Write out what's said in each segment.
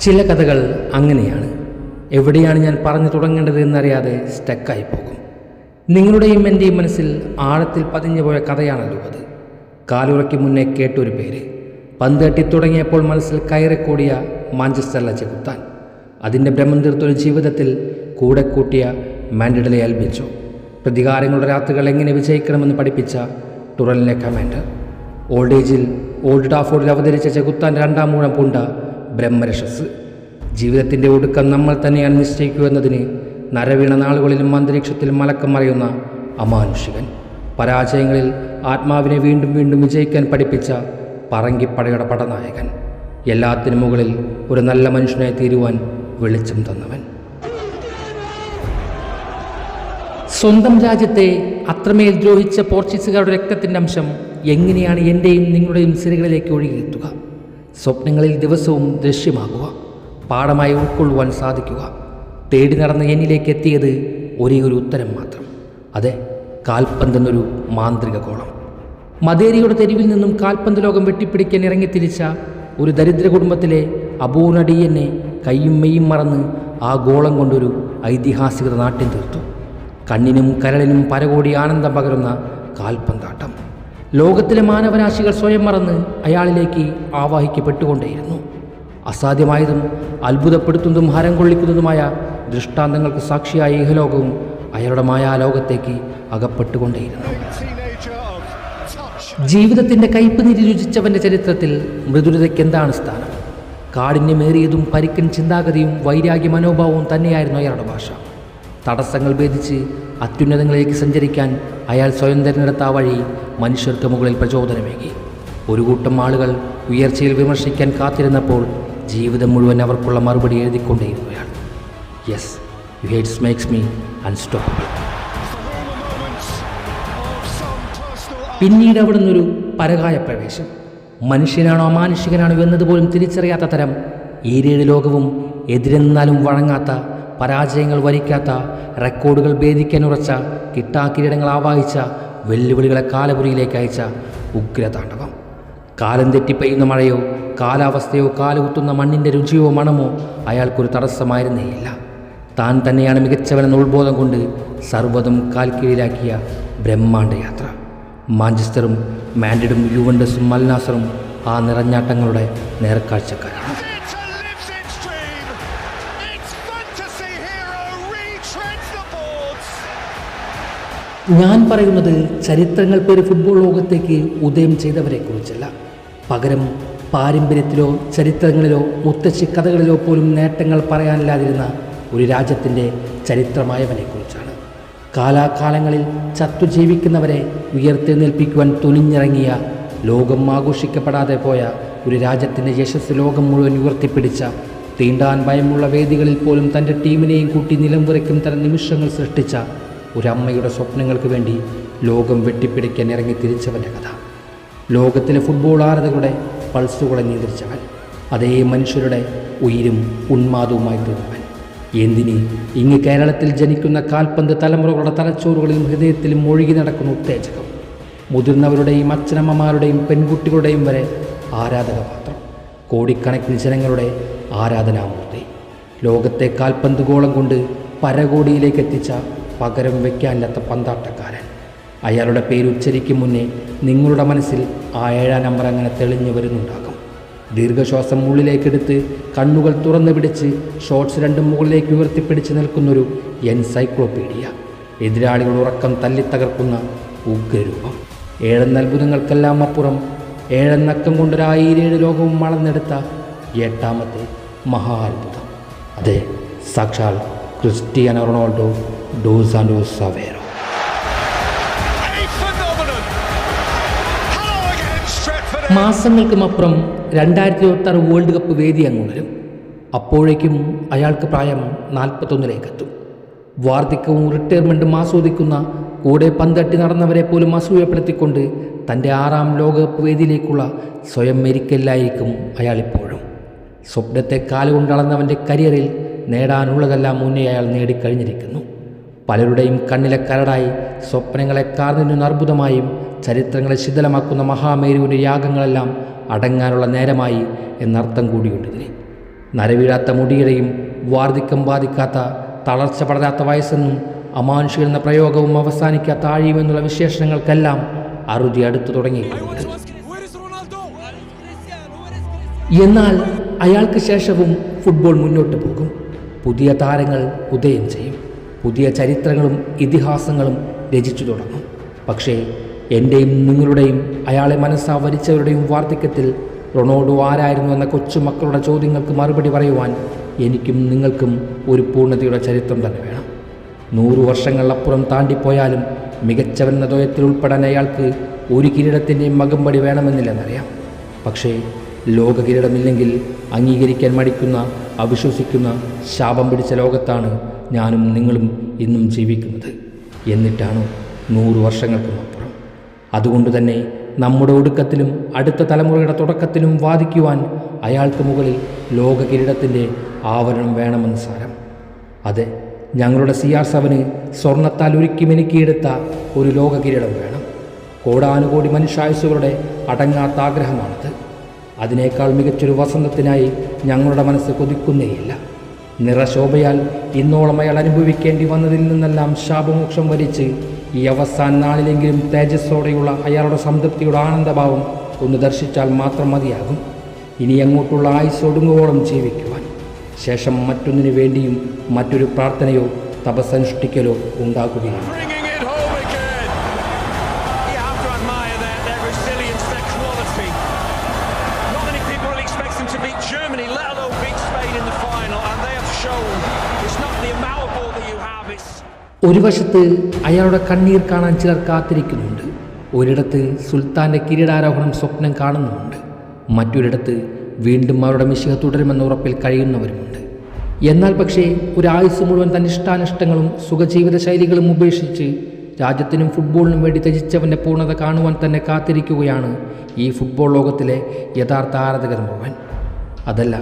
ചില കഥകൾ അങ്ങനെയാണ്. എവിടെയാണ് ഞാൻ പറഞ്ഞു തുടങ്ങേണ്ടത് എന്നറിയാതെ സ്റ്റക്കായി പോകും. നിങ്ങളുടെയും എന്റെയും മനസ്സിൽ ആഴത്തിൽ പതിഞ്ഞു പോയ കഥയാണല്ലോ അത് കാലുറയ്ക്ക് മുന്നേ കേട്ടൊരു പേര്. പന്ത് തട്ടി തുടങ്ങിയപ്പോൾ മനസ്സിൽ കയറിക്കൂടിയ മാഞ്ചസ്റ്ററിലെ ചെകുത്താൻ. അതിന്റെ ഭ്രമം തീർത്തൊരു ജീവിതത്തിൽ കൂടെ കൂട്ടിയ മാൻഡിഡലെ ഏൽപ്പിച്ചു. പ്രതികാരങ്ങളുടെ രാത്രികൾ എങ്ങനെ വിജയിക്കണമെന്ന് പഠിപ്പിച്ച ടുറലിലെ കമാൻഡർ. ഓൾഡ് ഏജിൽ ഓൾഡ് ടാഫോർഡിൽ അവതരിച്ച ചെകുത്താൻ രണ്ടാം മൂഴം പൂണ്ട ബ്രഹ്മരശസ് ജീവിതത്തിന്റെ ഒടുക്കം നമ്മൾ തന്നെയാണ് നിശ്ചയിക്കുക എന്നതിന് നരവീണ നാളുകളിലും അന്തരീക്ഷത്തിലും മലക്കം മറയുന്ന അമാനുഷികൻ. പരാജയങ്ങളിൽ ആത്മാവിനെ വീണ്ടും വീണ്ടും വിജയിക്കാൻ പഠിപ്പിച്ച പറങ്കിപ്പടയുടെ പടനായകൻ. എല്ലാത്തിനും മുകളിൽ ഒരു നല്ല മനുഷ്യനായി തീരുവാൻ വെളിച്ചം തന്നവൻ. സ്വന്തം രാജ്യത്തെ അത്രമേൽ ദ്രോഹിച്ച പോർച്ചുഗീസുകാരുടെ രക്തത്തിന്റെ അംശം എങ്ങനെയാണ് എന്റെയും നിങ്ങളുടെയും സിരകളിലേക്ക് ഒഴുകിയെത്തുക? സ്വപ്നങ്ങളിൽ ദിവസവും ദൃശ്യമാകുക പാഠമായി ഉൾക്കൊള്ളുവാൻ സാധിക്കുക. തേടി നടന്ന് എന്നിലേക്ക് എത്തിയത് ഒരേ ഒരു ഉത്തരം മാത്രം. അതെ കാൽപന്തെന്നൊരു മാന്ത്രിക കോളം മദേരിയുടെ തെരുവിൽ നിന്നും കാൽപന്ത് ലോകം വെട്ടിപ്പിടിക്കാൻ ഇറങ്ങി തിരിച്ച ഒരു ദരിദ്ര കുടുംബത്തിലെ അപൂർണടിയനെ കയ്യും മെയ്യും മറന്ന് ആ ഗോളം കൊണ്ടൊരു ഐതിഹാസികത നാട്യം തീർത്തു. കണ്ണിനും കരളിനും പരകോടി ആനന്ദം പകരുന്ന കാൽപന്താട്ടം. ലോകത്തിലെ മാനവരാശികൾ സ്വയം മറന്ന് അയാളിലേക്ക് ആവാഹിക്കപ്പെട്ടുകൊണ്ടേയിരുന്നു. അസാധ്യമായതും അത്ഭുതപ്പെടുത്തുന്നതും ഹരം കൊള്ളിക്കുന്നതുമായ ദൃഷ്ടാന്തങ്ങൾക്ക് സാക്ഷിയായ ഇഹലോകവും അയാളുടെ മായാലോകത്തേക്ക് അകപ്പെട്ടുകൊണ്ടേയിരുന്നു. ജീവിതത്തിന്റെ കയ്പ് നിരുചിച്ചവന്റെ ചരിത്രത്തിൽ മൃദുലതയ്ക്ക് എന്താണ് സ്ഥാനം? കാഠിന്യമേറിയതും പരിക്കൻ ചിന്താഗതിയും വൈരാഗ്യ മനോഭാവവും തന്നെയായിരുന്നു അയാളുടെ ഭാഷ. തടസ്സങ്ങൾ ഭേദിച്ച് അത്യുന്നതങ്ങളിലേക്ക് സഞ്ചരിക്കാൻ അയാൾ സ്വയം തിരഞ്ഞെടുത്ത ആ വഴി മനുഷ്യർക്ക് മുകളിൽ പ്രചോദനമേകി. ഒരു കൂട്ടം ആളുകൾ ഉയർച്ചയിൽ വിമർശിക്കാൻ കാത്തിരുന്നപ്പോൾ ജീവിതം മുഴുവൻ അവർക്കുള്ള മറുപടി എഴുതിക്കൊണ്ടേയിരിക്കുകയാണ് yes you hates makes me unstop പിന്നീട് അവിടെ നിന്നൊരു പരകായ പ്രവേശം. മനുഷ്യനാണോ അമാനുഷികനാണോ എന്നതുപോലും തിരിച്ചറിയാത്ത തരം ഈരേഴ് ലോകവും എതിരെന്നാലും വഴങ്ങാത്ത പരാജയങ്ങൾ വരിക്കാത്ത റെക്കോർഡുകൾ ഭേദിക്കാൻ ഉറച്ച കിട്ടാക്കിരീടങ്ങൾ ആവാഹിച്ച വെല്ലുവിളികളെ കാലപുരിയിലേക്ക് അയച്ച ഉഗ്രതാണ്ഡവം. കാലം തെറ്റിപ്പെയ്യുന്ന മഴയോ കാലാവസ്ഥയോ കാലുകുത്തുന്ന മണ്ണിന്റെ രുചിയോ മണമോ അയാൾക്കൊരു തടസ്സമായിരുന്നേയില്ല. താൻ തന്നെയാണ് മികച്ചവനെന്ന ഉൾബോധം കൊണ്ട് സർവതും കാൽക്കീഴിലാക്കിയ ബ്രഹ്മാണ്ഡ യാത്ര. മാഞ്ചസ്റ്ററും മാൻഡിഡും യുവൻഡസും മൽനാസറും ആ നിറഞ്ഞാട്ടങ്ങളുടെ നേർക്കാഴ്ചക്കാരാണ്. ഞാൻ പറയുന്നത് ചരിത്രങ്ങൾ പേര് ഫുട്ബോൾ ലോകത്തേക്ക് ഉദയം ചെയ്തവരെക്കുറിച്ചല്ല പകരം പാരമ്പര്യത്തിലോ ചരിത്രങ്ങളിലോ മുത്തശ്ശി കഥകളിലോ പോലും നേട്ടങ്ങൾ പറയാനില്ലാതിരുന്ന ഒരു രാജ്യത്തിന്റെ ചരിത്രമായവനെക്കുറിച്ചാണ് കാലാകാലങ്ങളിൽ ചത്തു ജീവിക്കുന്നവരെ ഉയർത്തെഴുന്നേൽപ്പിക്കുവാൻ തുനിഞ്ഞിറങ്ങിയ ലോകം ആഘോഷിക്കപ്പെടാതെ പോയ ഒരു രാജ്യത്തിന്റെ യശസ് ലോകം മുഴുവൻ ഉയർത്തിപ്പിടിച്ച തീണ്ടാൻ ഭയമുള്ള വേദികളിൽ പോലും തന്റെ ടീമിനെയും കൂട്ടി നിലംപുരയ്ക്കും തരം നിമിഷങ്ങൾ സൃഷ്ടിച്ച ഒരമ്മയുടെ സ്വപ്നങ്ങൾക്ക് വേണ്ടി ലോകം വെട്ടിപ്പിടിക്കാൻ ഇറങ്ങി തിരിച്ചവന്റെ കഥ. ലോകത്തിലെ ഫുട്ബോൾ ആരതകളുടെ പൾസുകളെ നിയന്ത്രിച്ചവൻ അതേ മനുഷ്യരുടെ ഉയരും ഉന്മാദവുമായി തീർന്നവൻ. എന്തിന്? ഇങ്ങ് കേരളത്തിൽ ജനിക്കുന്ന കാൽപന്ത് തലമുറകളുടെ തലച്ചോറുകളിലും ഹൃദയത്തിലും ഒഴുകി നടക്കുന്ന ഉത്തേജകം. മുതിർന്നവരുടെയും അച്ഛനമ്മമാരുടെയും പെൺകുട്ടികളുടെയും വരെ ആരാധകപാത്രം. കോടിക്കണക്കിന് ജനങ്ങളുടെ ആരാധനാമൂർത്തി. ലോകത്തെ കാൽപന്ത് ഗോളം കൊണ്ട് പരകോടിയിലേക്ക് എത്തിച്ച പകരം വയ്ക്കാനില്ലാത്ത പന്താട്ടക്കാരൻ. അയാളുടെ പേര് ഉച്ചരിക്കും മുന്നേ നിങ്ങളുടെ മനസ്സിൽ ആ ഏഴാം നമ്പർ അങ്ങനെ തെളിഞ്ഞു വരുന്നുണ്ടാകും. ദീർഘശ്വാസം ഉള്ളിലേക്കെടുത്ത് കണ്ണുകൾ തുറന്നു പിടിച്ച് ഷോർട്സ് രണ്ടും മുകളിലേക്ക് ഉയർത്തിപ്പിടിച്ച് നിൽക്കുന്നൊരു എൻസൈക്ലോപീഡിയ എതിരാളികൾ ഉറക്കം തല്ലിത്തകർക്കുന്ന ഉഗ്രരൂപം. ഏഴെന്ന അത്ഭുതങ്ങൾക്കെല്ലാം അപ്പുറം ഏഴെന്നക്കം കൊണ്ടൊരായിരേഴ് ലോകവും വളർന്നെടുത്ത എട്ടാമത്തെ മഹാ അത്ഭുതം. അതെ സാക്ഷാൽ Cristiano Ronaldo dos Santos Savero. മാസങ്ങൾക്കുമപ്പുറം രണ്ടായിരത്തി ഇരുപത്തി ആറ് വേൾഡ് കപ്പ് വേദി അങ്ങുണരും അപ്പോഴേക്കും അയാൾക്ക് പ്രായം നാൽപ്പത്തൊന്നിലേക്കെത്തും വാർദ്ധക്യവും റിട്ടയർമെന്റും ആസ്വദിക്കുന്ന കൂടെ പന്തട്ടി നടന്നവരെ പോലും അസൂയപ്പെടുത്തിക്കൊണ്ട് തന്റെ ആറാം ലോകകപ്പ് വേദിയിലേക്കുള്ള സ്വയം മെരിക്കല്ലായിരിക്കും അയാളിപ്പോഴും. സ്വപ്നത്തെ കാലുകൊണ്ടളന്നവന്റെ കരിയറിൽ നേടാനുള്ളതെല്ലാം മുന്നേ അയാൾ നേടിക്കഴിഞ്ഞിരിക്കുന്നു. പലരുടെയും കണ്ണിലെ കരടായി സ്വപ്നങ്ങളെ കാർന്നിരുന്ന അർബുദമായും ചരിത്രങ്ങളെ ശിഥിലമാക്കുന്ന മഹാമേരുവിന്റെ യാഗങ്ങളെല്ലാം അടങ്ങാനുള്ള നേരമായി എന്നർത്ഥം കൂടിയുണ്ട് നരവീഴാത്ത മുടിയുടെയും വാർദ്ധക്യം ബാധിക്കാത്ത തളർച്ച പടരാത്ത വയസ്സെന്നും അമാനുഷിക എന്ന പ്രയോഗവും അവസാനിക്കാത്ത ആഴിയുമെന്നുള്ള വിശേഷണങ്ങൾക്കെല്ലാം അറുതി അടുത്തു is എന്നാൽ അയാൾക്ക് ശേഷവും ഫുട്ബോൾ മുന്നോട്ട് പോകും. പുതിയ താരങ്ങൾ ഉദയം ചെയ്യും. പുതിയ ചരിത്രങ്ങളും ഇതിഹാസങ്ങളും രചിച്ചു തുടങ്ങും. പക്ഷേ എന്റെയും നിങ്ങളുടെയും അയാളെ മനസ്സാവരിച്ചവരുടെയും വാർദ്ധക്യത്തിൽ റൊണാൾഡോ ആരായിരുന്നു എന്ന കൊച്ചുമക്കളുടെ ചോദ്യങ്ങൾക്ക് മറുപടി പറയുവാൻ എനിക്കും നിങ്ങൾക്കും ഒരു പൂർണതയുടെ ചരിത്രം തന്നെ വേണം. നൂറു വർഷങ്ങളപ്പുറം താണ്ടിപ്പോയാലും മികച്ചവെന്ന ദ്വയത്തിൽ ഉൾപ്പെടാൻ അയാൾക്ക് ഒരു കിരീടത്തിന്റെയും മകമ്പടി വേണമെന്നില്ലെന്നറിയാം. പക്ഷേ ലോക കിരീടമില്ലെങ്കിൽ അംഗീകരിക്കാൻ മടിക്കുന്ന അവിശ്വസിക്കുന്ന ശാപം പിടിച്ച ലോകത്താണ് ഞാനും നിങ്ങളും ഇന്നും ജീവിക്കുന്നത്. എന്നിട്ടാണ് നൂറു വർഷങ്ങൾക്കുമപ്പുറം അതുകൊണ്ട് തന്നെ നമ്മുടെ ഒടുക്കത്തിലും അടുത്ത തലമുറയുടെ തുടക്കത്തിലും വാദിക്കുവാൻ അയാൾക്ക് മുകളിൽ ലോക കിരീടത്തിന്റെ ആവരണം വേണമെന്ന് സാരം. അതെ ഞങ്ങളുടെ സി ആർ സെവന് സ്വർണത്താൽ ഒരുക്കി മെനുക്കിയെടുത്ത ഒരു ലോക കിരീടം വേണം. കോടാനുകോടി മനുഷ്യായുസുകളുടെ അടങ്ങാത്ത ആഗ്രഹമാണത്. അതിനേക്കാൾ മികച്ചൊരു വസന്തത്തിനായി ഞങ്ങളുടെ മനസ്സ് കൊതിക്കുന്നേയില്ല. നിറശോഭയാൽ ഇന്നോളം അയാൾ അനുഭവിക്കേണ്ടി വന്നതിൽ നിന്നെല്ലാം ശാപമോക്ഷം വരിച്ച് ഈ അവസാന നാളിലെങ്കിലും തേജസ്സോടെയുള്ള അയാളുടെ സംതൃപ്തിയുടെ ആനന്ദഭാവം ഒന്ന് ദർശിച്ചാൽ മാത്രം മതിയാകും. ഇനി അങ്ങോട്ടുള്ള ആയുസ് ഒടുങ്ങുവോളം ജീവിക്കുവാൻ. ശേഷം മറ്റൊന്നിനു വേണ്ടിയും മറ്റൊരു പ്രാർത്ഥനയോ തപസ്സനുഷ്ഠിക്കലോ ഉണ്ടാകുകയില്ല. ഒരു വശത്ത് അയാളുടെ കണ്ണീർ കാണാൻ ചിലർ കാത്തിരിക്കുന്നുണ്ട്. ഒരിടത്ത് സുൽത്താന്റെ കിരീടാരോഹണം സ്വപ്നം കാണുന്നുമുണ്ട്. മറ്റൊരിടത്ത് വീണ്ടും അവരുടെ മിശിഹ തുടരുമെന്ന ഉറപ്പിൽ കഴിയുന്നവരുമുണ്ട്. എന്നാൽ പക്ഷേ ഒരായുസ് മുഴുവൻ തന്റെ ഇഷ്ടാനിഷ്ടങ്ങളും സുഖജീവിത ശൈലികളും ഉപേക്ഷിച്ച് രാജ്യത്തിനും ഫുട്ബോളിനും വേണ്ടി ത്യജിച്ചവന്റെ പൂർണത കാണുവാൻ തന്നെ കാത്തിരിക്കുകയാണ് ഈ ഫുട്ബോൾ ലോകത്തിലെ യഥാർത്ഥ ആരാധകർ മുഴുവൻ. അതല്ല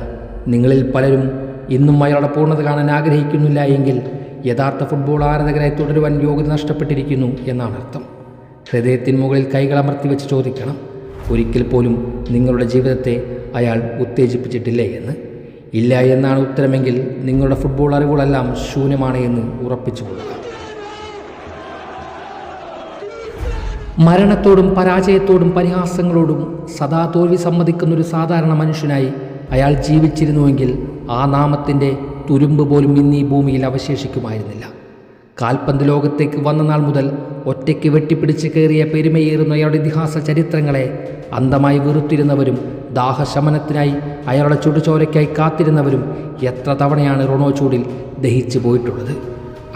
നിങ്ങളിൽ പലരും ഇന്നും അയാളുടെ പൂർണത കാണാൻ ആഗ്രഹിക്കുന്നില്ല എങ്കിൽ യഥാർത്ഥ ഫുട്ബോൾ ആരാധകരായി തുടരുവാൻ യോഗ്യത നഷ്ടപ്പെട്ടിരിക്കുന്നു എന്നാണ് അർത്ഥം. ഹൃദയത്തിന് മുകളിൽ കൈകൾ അമർത്തി വെച്ച് ചോദിക്കണം. ഒരിക്കൽ പോലും നിങ്ങളുടെ ജീവിതത്തെ അയാൾ ഉത്തേജിപ്പിച്ചിട്ടില്ലേ എന്ന്. ഇല്ല എന്നാണ് ഉത്തരമെങ്കിൽ നിങ്ങളുടെ ഫുട്ബോൾ അറിവുകളെല്ലാം ശൂന്യമാണ് എന്ന് ഉറപ്പിച്ചു കൊള്ളുക. മരണത്തോടും പരാജയത്തോടും പരിഹാസങ്ങളോടും സദാ തോൽവി സമ്മതിക്കുന്ന ഒരു സാധാരണ മനുഷ്യനായി അയാൾ ജീവിച്ചിരുന്നുവെങ്കിൽ ആ നാമത്തിന്റെ തുരുമ്പ് പോലും ഇന്ന് ഈ ഭൂമിയിൽ അവശേഷിക്കുമായിരുന്നില്ല. കാൽപന്ത് ലോകത്തേക്ക് വന്ന നാൾ മുതൽ ഒറ്റയ്ക്ക് വെട്ടിപ്പിടിച്ച് കയറിയ പെരുമയേറുന്ന അയാളുടെ ഇതിഹാസ ചരിത്രങ്ങളെ അന്തമായി വെറുത്തിരുന്നവരും ദാഹശമനത്തിനായി അയാളുടെ ചുടുചോരയ്ക്കായി കാത്തിരുന്നവരും എത്ര തവണയാണ് റൊണോ ചൂടിൽ ദഹിച്ചു പോയിട്ടുള്ളത്?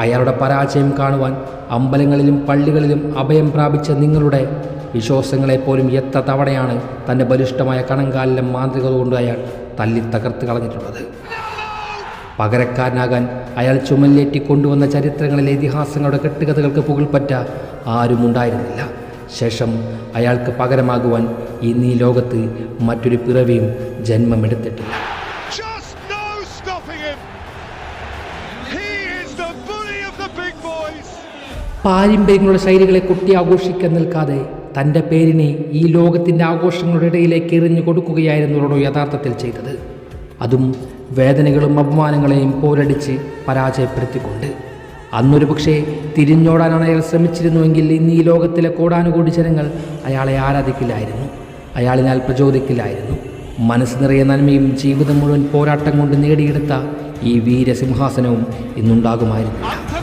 അയാളുടെ പരാജയം കാണുവാൻ അമ്പലങ്ങളിലും പള്ളികളിലും അഭയം പ്രാപിച്ച നിങ്ങളുടെ വിശ്വാസങ്ങളെപ്പോലും എത്ര തവണയാണ് തന്റെ ബലിഷ്ഠമായ കണങ്കാലിലെ മാന്ത്രികത കൊണ്ട് അയാൾ തല്ലി തകർത്ത് കളഞ്ഞിട്ടുള്ളത്? പകരക്കാരനാകാൻ അയാൾ ചുമലിലേറ്റി കൊണ്ടുവന്ന ചരിത്രങ്ങളിലെ ഇതിഹാസങ്ങളുടെ കെട്ടുകഥകൾക്ക് പുകൾപ്പറ്റ ആരും ഉണ്ടായിരുന്നില്ല ശേഷം അയാൾക്ക് പകരമാകുവാൻ ഇന്ന് ലോകത്ത് മറ്റൊരു പിറവിയും ജന്മമെടുത്തിട്ടില്ല. പാരമ്പര്യങ്ങളുടെ ശൈലികളെ കുട്ടി ആഘോഷിക്കാൻ നിൽക്കാതെ തന്റെ പേരിനെ ഈ ലോകത്തിന്റെ ആഘോഷങ്ങളുടെ ഇടയിലേക്ക് എറിഞ്ഞു കൊടുക്കുകയായിരുന്നു റോണോ യഥാർത്ഥത്തിൽ ചെയ്തത്. അതും വേദനകളും അപമാനങ്ങളെയും പോരടിച്ച് പരാജയപ്പെടുത്തിക്കൊണ്ട്. അന്നൊരു പക്ഷേ തിരിഞ്ഞോടാനാണ് അയാൾ ശ്രമിച്ചിരുന്നുവെങ്കിൽ ഇന്ന് ഈ ലോകത്തിലെ കോടാനുകോടി ജനങ്ങൾ അയാളെ ആരാധിക്കില്ലായിരുന്നു അയാളിനാൽ പ്രചോദിക്കില്ലായിരുന്നു. മനസ്സ് നിറയെ നന്മയും ജീവിതം മുഴുവൻ പോരാട്ടം കൊണ്ട് നേടിയെടുത്ത ഈ വീരസിംഹാസനവും ഇന്നുണ്ടാകുമായിരുന്നില്ല.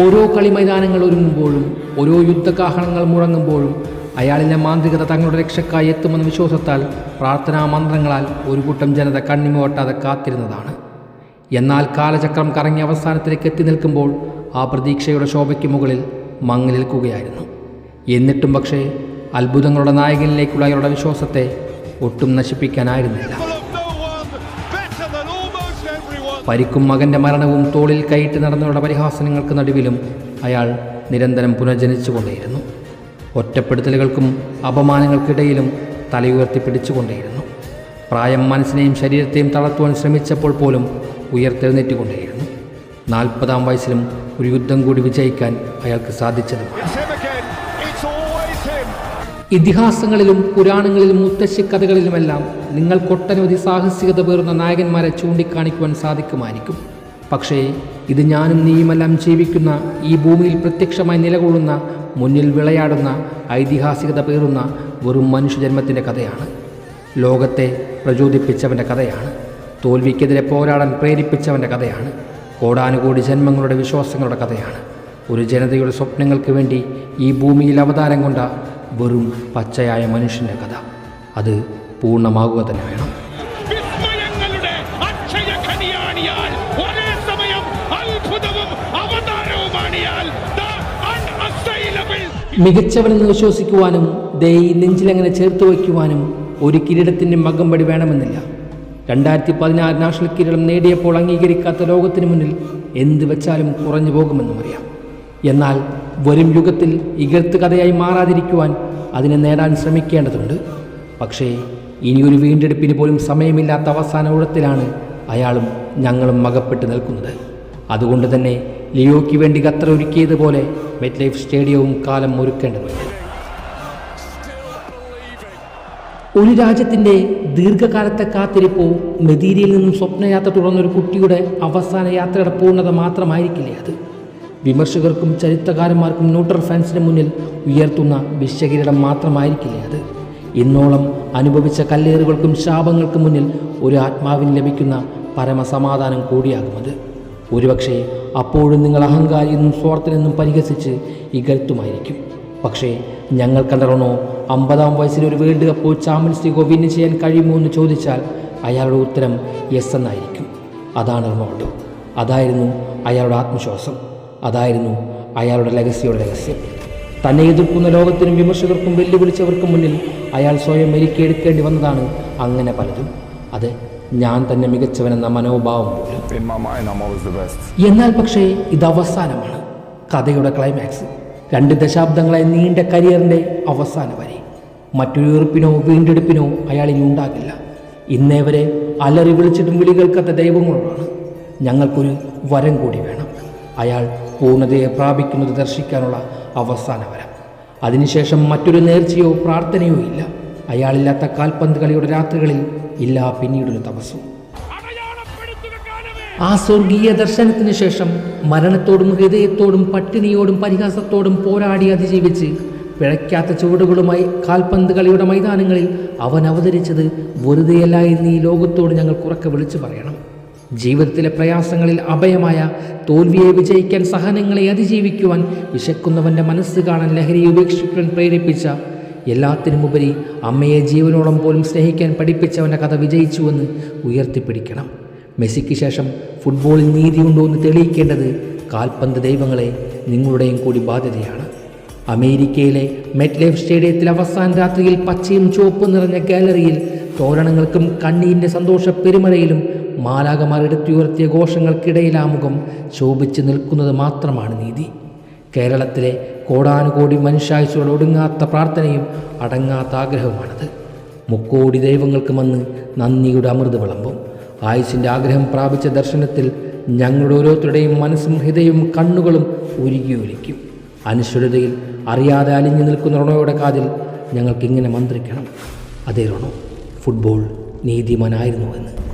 ഓരോ കളി മൈതാനങ്ങൾ ഒരുങ്ങുമ്പോഴും ഓരോ യുദ്ധകാഹളങ്ങൾ മുഴങ്ങുമ്പോഴും അയാളിലെ മാന്ത്രികത തങ്ങളുടെ രക്ഷക്കായി എത്തുമെന്ന വിശ്വാസത്താൽ പ്രാർത്ഥനാ മന്ത്രങ്ങളാൽ ഒരു കൂട്ടം ജനത കണ്ണിമോട്ടാതെ കാത്തിരുന്നതാണ്. എന്നാൽ കാലചക്രം കറങ്ങി അവസാനത്തിലേക്ക് എത്തി നിൽക്കുമ്പോൾ ആ പ്രതീക്ഷയുടെ ശോഭയ്ക്ക് മുകളിൽ മങ്ങനിൽക്കുകയായിരുന്നു എന്നിട്ടും പക്ഷേ അത്ഭുതങ്ങളുടെ നായകനിലേക്കുള്ള അയാളുടെ വിശ്വാസത്തെ ഒട്ടും നശിപ്പിക്കാനായിരുന്നില്ല. പരിക്കും മകന്റെ മരണവും തോളിൽ കൈയിട്ട് നടന്നവരുടെ പരിഹാസനങ്ങൾക്ക് നടുവിലും അയാൾ നിരന്തരം പുനർജനിച്ചുകൊണ്ടേയിരുന്നു ഒറ്റപ്പെടുത്തലുകൾക്കും അപമാനങ്ങൾക്കിടയിലും തലയുയർത്തി പിടിച്ചുകൊണ്ടേയിരുന്നു. പ്രായം മനസ്സിനെയും ശരീരത്തെയും തളർത്തുവാൻ ശ്രമിച്ചപ്പോൾ പോലും ഉയർത്തെഴുന്നേറ്റുകൊണ്ടേയിരുന്നു നാൽപ്പതാം വയസ്സിലും ഒരു യുദ്ധം കൂടി വിജയിക്കാൻ അയാൾക്ക് സാധിച്ചതുമാണ്. ഇതിഹാസങ്ങളിലും പുരാണങ്ങളിലും മുത്തശ്ശി കഥകളിലുമെല്ലാം നിങ്ങൾ നിങ്ങൾക്കൊട്ടനവധി സാഹസികത പേറുന്ന നായകന്മാരെ ചൂണ്ടിക്കാണിക്കുവാൻ സാധിക്കുമായിരിക്കും. പക്ഷേ ഇത് ഞാനും നീയുമെല്ലാം ജീവിക്കുന്ന ഈ ഭൂമിയിൽ പ്രത്യക്ഷമായി നിലകൊള്ളുന്ന മുന്നിൽ വിളയാടുന്ന ഐതിഹാസികത പേറുന്ന വെറും മനുഷ്യജന്മത്തിന്റെ കഥയാണ്. ലോകത്തെ പ്രചോദിപ്പിച്ചവന്റെ കഥയാണ്. തോൽവിക്കെതിരെ പോരാടാൻ പ്രേരിപ്പിച്ചവന്റെ കഥയാണ്. കോടാനുകോടി ജന്മങ്ങളുടെ വിശ്വാസങ്ങളുടെ കഥയാണ്. ഒരു ജനതയുടെ സ്വപ്നങ്ങൾക്ക് വേണ്ടി ഈ ഭൂമിയിൽ അവതാരം കൊണ്ട വെറും പച്ചയായ മനുഷ്യന്റെ കഥ. അത് പൂർണമാകുക തന്നെ വേണം. മികച്ചവനെന്ന് വിശ്വസിക്കുവാനും ദൈ നെഞ്ചിലങ്ങനെ ചേർത്ത് വയ്ക്കുവാനും ഒരു കിരീടത്തിന്റെ മകമ്പടി വേണമെന്നില്ല. രണ്ടായിരത്തി പതിനാറ് നാഷണൽ കിരീടം നേടിയപ്പോൾ അംഗീകരിക്കാത്ത ലോകത്തിന് മുന്നിൽ എന്ത് വെച്ചാലും കുറഞ്ഞു പോകുമെന്നും അറിയാം. എന്നാൽ വരും യുഗത്തിൽ ഇകഴ്ത്ത് കഥയായി മാറാതിരിക്കുവാൻ അതിനെ നേടാൻ ശ്രമിക്കേണ്ടതുണ്ട്. പക്ഷേ ഇനിയൊരു വീണ്ടെടുപ്പിന് പോലും സമയമില്ലാത്ത അവസാന ഊഴത്തിലാണ് അയാളും ഞങ്ങളും മകപ്പെട്ട് നിൽക്കുന്നത്. അതുകൊണ്ട് തന്നെ ലിയോയ്ക്ക് വേണ്ടി ഖത്തർ ഒരുക്കിയതുപോലെ മെറ്റ് ലൈഫ് സ്റ്റേഡിയവും കാലം ഒരുക്കേണ്ടതുണ്ട്. ഒരു രാജ്യത്തിന്റെ ദീർഘകാലത്തെ കാത്തിരിപ്പോ മെതീരിയിൽ നിന്നും സ്വപ്നയാത്ര തുടർന്നൊരു കുട്ടിയുടെ അവസാന യാത്രയുടെ പൂർണത മാത്രമായിരിക്കില്ലേ അത്? വിമർശകർക്കും ചരിത്രകാരന്മാർക്കും ന്യൂട്രൽ ഫാൻസിന് മുന്നിൽ ഉയർത്തുന്ന വിശ്വകിരീടം മാത്രമായിരിക്കില്ല അത്? ഇന്നോളം അനുഭവിച്ച കല്ലേറുകൾക്കും ശാപങ്ങൾക്കും മുന്നിൽ ഒരു ആത്മാവിന് ലഭിക്കുന്ന പരമസമാധാനം കൂടിയാകുമത് ഒരുപക്ഷെ അപ്പോഴും നിങ്ങൾ അഹങ്കാരിയെന്നും സ്വാർത്ഥനെന്നും പരിഹസിച്ച് ഇകഴ്ത്തുമായിരിക്കും. പക്ഷേ ഞങ്ങൾ കണ്ടറണോ അമ്പതാം വയസ്സിൽ ഒരു വേൾഡ് കപ്പോ ചാമ്പ്യൻസ് ലീഗോ വിൻ ചെയ്യാൻ കഴിയുമോ എന്ന് ചോദിച്ചാൽ അയാളുടെ ഉത്തരം യെസ് എന്നായിരിക്കും. അതാണ് റൊണാൾഡോ. അതായിരുന്നു അയാളുടെ ആത്മവിശ്വാസം. അതായിരുന്നു അയാളുടെ ലഹസ്യയുടെ രഹസ്യം. തന്നെ എതിർക്കുന്ന ലോകത്തിനും വിമർശകർക്കും വെല്ലുവിളിച്ചവർക്കും മുന്നിൽ അയാൾ സ്വയം മെരുക്കിയെടുക്കേണ്ടി വന്നതാണ് അങ്ങനെ പലതും. അത് ഞാൻ തന്നെ മികച്ചവനെന്ന മനോഭാവം. എന്നാൽ പക്ഷേ ഇത് അവസാനമാണ്. കഥയുടെ ക്ലൈമാക്സ് രണ്ട് ദശാബ്ദങ്ങളായി നീണ്ട കരിയറിന്റെ അവസാന വരെ. മറ്റൊരു ഈർപ്പിനോ വീണ്ടെടുപ്പിനോ അയാൾ ഇനി ഉണ്ടാകില്ല. ഇന്നേ വരെ അലറി വിളിച്ചിട്ടും വിളികൾക്കത്തെ ദൈവങ്ങളോടാണ് ഞങ്ങൾക്കൊരു വരം കൂടി വേണം. അയാൾ പൂർണതയെ പ്രാപിക്കുന്നത് ദർശിക്കാനുള്ള അവസാന വരം. അതിനുശേഷം മറ്റൊരു നേർച്ചയോ പ്രാർത്ഥനയോ ഇല്ല. അയാളില്ലാത്ത കാൽപന്ത് കളിയുടെ രാത്രികളിൽ ഇല്ല പിന്നീടൊരു തപസ്സും. ആ സ്വർഗീയ ദർശനത്തിന് ശേഷം മരണത്തോടും ഹൃദയത്തോടും പട്ടിണിയോടും പരിഹാസത്തോടും പോരാടി അതിജീവിച്ച് പിഴയ്ക്കാത്ത ചുവടുകളുമായി കാൽപന്ത് കളിയുടെ മൈതാനങ്ങളിൽ അവൻ അവതരിച്ചത് വെറുതെയല്ല എന്ന് ഈ ലോകത്തോട് ഞങ്ങൾ കുറക്കെ വിളിച്ചു പറയണം. ജീവിതത്തിലെ പ്രയാസങ്ങളിൽ അഭയമായ തോൽവിയെ വിജയിക്കാൻ സഹനങ്ങളെ അതിജീവിക്കുവാൻ വിശക്കുന്നവന്റെ മനസ്സ് കാണാൻ ലഹരി ഉപേക്ഷിക്കുവാൻ പ്രേരിപ്പിച്ച എല്ലാത്തിനുമുപരി അമ്മയെ ജീവനോളം പോലും സ്നേഹിക്കാൻ പഠിപ്പിച്ചവന്റെ കഥ വിജയിച്ചുവെന്ന് ഉയർത്തിപ്പിടിക്കണം. മെസ്സിക്ക് ശേഷം ഫുട്ബോളിൽ നീതിയുണ്ടോ എന്ന് തെളിയിക്കേണ്ടത് കാൽപന്ത് ദൈവങ്ങളെ നിങ്ങളുടെയും കൂടി ബാധ്യതയാണ്. അമേരിക്കയിലെ മെറ്റ്ലൈഫ് സ്റ്റേഡിയത്തിൽ അവസാന രാത്രിയിൽ പച്ചയും ചുവപ്പും നിറഞ്ഞ ഗാലറിയിൽ തോരണങ്ങൾക്കും കണ്ണീരിന്റെ സന്തോഷ പെരുമഴയിലും മാലാകമാർ എടുത്തുയർത്തിയ ഘോഷങ്ങൾക്കിടയിലാമുഖം മുഖം ശോഭിച്ച് നിൽക്കുന്നത് മാത്രമാണ് നീതി. കേരളത്തിലെ കോടാനുകോടി മനുഷ്യായുസുകൾ ഒടുങ്ങാത്ത പ്രാർത്ഥനയും അടങ്ങാത്ത ആഗ്രഹവുമാണത്. മുക്കോടി ദൈവങ്ങൾക്ക് വന്ന് നന്ദിയുടെ അമൃത് വിളമ്പും. ആയുസിന്റെ ആഗ്രഹം പ്രാപിച്ച ദർശനത്തിൽ ഞങ്ങളുടെ ഓരോരുത്തരുടെയും മനസ്സും ഹൃദയവും കണ്ണുകളും ഉരുകി ഒരുക്കും അനുശ്വരതയിൽ അറിയാതെ അലിഞ്ഞു നിൽക്കുന്ന റൊണോയുടെ കാതിൽ ഞങ്ങൾക്കിങ്ങനെ മന്ത്രിക്കണം. അതേ റൊണോ ഫുട്ബോൾ നീതിമാനായിരുന്നുവെന്ന്